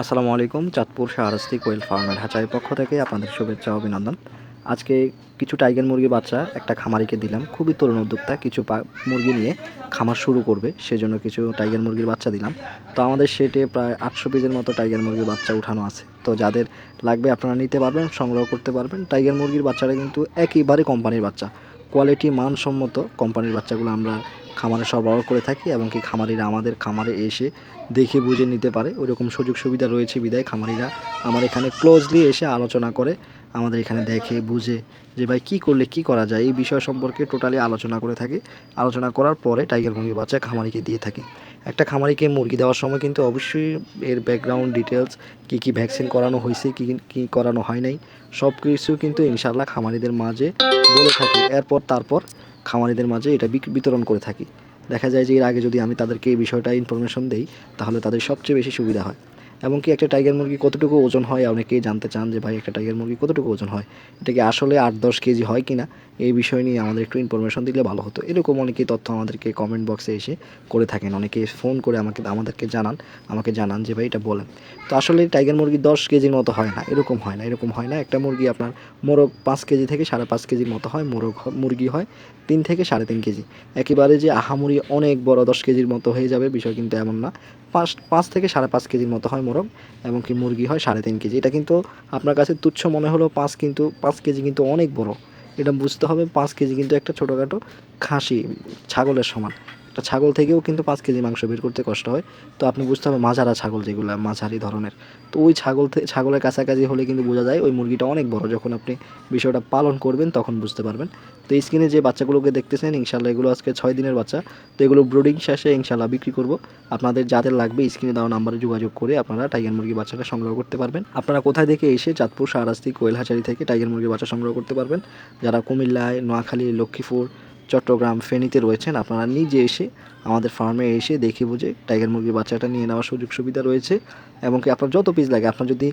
আসসালামু আলাইকুম, চাঁদপুর শাহরাস্তি কোয়েল ফার্মের হাঁচাইয়ের পক্ষ থেকে আপনাদের শুভেচ্ছা অভিনন্দন। আজকে কিছু টাইগার মুরগি বাচ্চা, একটা খামারিকে দিলাম। খুবই তরুণ উদ্যোক্তা, কিছু মুরগি নিয়ে খামার শুরু করবে, সেজন্য কিছু টাইগার মুরগির বাচ্চা দিলাম। তো আমাদের সেটে প্রায় আটশো পিসের মতো টাইগার মুরগির বাচ্চা উঠানো আছে। তো যাদের লাগবে আপনারা নিতে পারবেন, সংগ্রহ করতে পারবেন। টাইগার মুরগির বাচ্চাটা কিন্তু একেবারে কোম্পানির বাচ্চা। কোয়ালিটি মানসম্মত কোম্পানির বাচ্চাগুলো আমরা খামারে সরবরাহ করে থাকি এবং কি খামারিরা আমাদের খামারে এসে দেখে বুঝে নিতে পারে। ওইরকম সুযোগ সুবিধা রয়েছে বিদায় খামারিরা। আমার এখানে ক্লোজলি এসে আলোচনা করে, আমাদের এখানে দেখে, বুঝে যে ভাই কী করলে কি করা যায়, এই বিষয় সম্পর্কে টোটালি আলোচনা করে থাকে। আলোচনা করার পরে টাইগার মুরগির বাচ্চা খামারিকে দিয়ে থাকি। একটা খামারিকে মুরগি দেওয়ার সময় কিন্তু অবশ্যই এর ব্যাকগ্রাউন্ড ডিটেলস কী কী ভ্যাকসিন করানো হয়েছে, কী কী করানো হয় নাই সব কিছু কিন্তু ইনশাল্লাহ খামারিদের মাঝে বলে থাকি। এরপর, তারপর খামারিদের মাঝে এটা বিতরণ করে থাকি। দেখা যায় যে এর আগে যদি আমি তাদেরকে এই বিষয়টা ইনফরমেশন দেই, তাহলে তাদের সবচেয়ে বেশি সুবিধা হয়। এবং কি একটা টাইগার মুরগি কতটুকু ওজন হয়? অনেকেই জানতে চান যে ভাই, একটা টাইগার মুরগি কতটুকু ওজন হয়? এটা কি আসলে আট দশ কেজি হয় কি না এই বিষয় নিয়ে আমাদের একটু ইনফরমেশন দিলে ভালো হতো। এরকম অনেকেই তথ্য আমাদেরকে কমেন্ট বক্সে এসে করে থাকেন। অনেকে ফোন করে আমাকে, আমাদেরকে জানান, আমাকে জানান যে ভাই, এটা বলেন। তো আসলে টাইগার মুরগি দশ কেজির মতো হয় না, এরকম হয় না, এরকম হয় না। একটা মুরগি আপনার মোরগ পাঁচ কেজি থেকে সাড়ে পাঁচ কেজির মতো হয়, মোরগ মুরগি হয় তিন থেকে সাড়ে তিন কেজি। একেবারে যে আহামুরি অনেক বড় দশ কেজির মতো হয়ে যাবে, বিষয় কিন্তু এমন না। পাঁচ পাঁচ থেকে সাড়ে পাঁচ কেজির মতো হয় মোরগ এবং কি মুরগি হয় সাড়ে তিন কেজি। এটা কিন্তু আপনার কাছে তুচ্ছ মনে হলো পাঁচ কিন্তু, পাঁচ কেজি কিন্তু অনেক বড়। এটা বুঝতে হবে পাঁচ কেজি কিন্তু একটা ছোটোখাটো খাসি, ছাগলের সমান। একটা ছাগল থেকেও কিন্তু পাঁচ কেজি মাংস বের করতে কষ্ট হয়। তো আপনি বুঝতে হবে মাঝারা ছাগল যেগুলো, মাঝারি ধরনের। তো ওই ছাগল ছাগলের কাছাকাছি হলে কিন্তু বোঝা যায় ওই মুরগিটা অনেক বড়। যখন আপনি বিষয়টা পালন করবেন তখন বুঝতে পারবেন। তো এই স্ক্রিনে যে বাচ্চাগুলোকে দেখতেছেন ইনশাল্লাহ এগুলো আজকে ছয় দিনের বাচ্চা। তো এগুলো ব্রোডিং শেষে ইনশাল্লাহ বিক্রি করব। আপনাদের যাদের লাগবে স্ক্রিনে দেওয়া নাম্বারে যোগাযোগ করে আপনারা টাইগার মুরগি বাচ্চাটা সংগ্রহ করতে পারবেন। আপনারা কোথায় থেকে এসে চাঁদপুর শাহরাস্তি কোয়েলহাচারি থেকে টাইগার মুরগি বাচ্চা সংগ্রহ করতে পারবেন? যারা কুমিল্লায়, নোয়াখালী, লক্ষ্মীপুর চট্টগ্রাম ফেনীতে রয়েছেন। আপনারা নিজে এসে আমাদের ফার্মে এসে দেখে বুঝে টাইগার মুরগির বাচ্চাটা নিয়ে নেওয়ার সুযোগ সুবিধা রয়েছে এবং কি আপনার যত পিস লাগে, আপনার যদি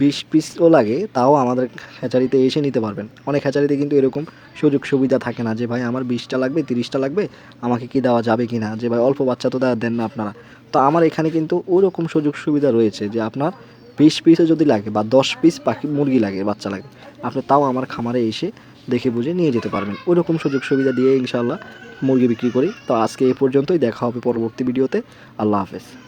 বিশ পিসও লাগে, তাও আমাদের হ্যাচারিতে এসে নিতে পারবেন। অনেক হ্যাচারিতে কিন্তু এরকম সুযোগ সুবিধা থাকে না যে, ভাই, আমার বিশটা লাগবে, তিরিশটা লাগবে, আমাকে কি দেওয়া যাবে কি না? যে, ভাই, অল্প বাচ্চা তো দেওয়া দেন না আপনারা। তো আমার এখানে কিন্তু ওরকম সুযোগ সুবিধা রয়েছে যে, আপনার বিশ পিসও যদি লাগে বা দশ পিস পাখি, মুরগি লাগে, বাচ্চা লাগে, আপনি তাও আমার খামারে এসে দেখে বুঝে নিয়ে যেতে পারবেন। ওই রকম সুযোগ সুবিধা দিয়ে ইনশাল্লাহ মুরগি বিক্রি করি। তো আজকে এই পর্যন্তই। দেখা হবে পরবর্তী ভিডিওতে। আল্লাহ হাফেজ।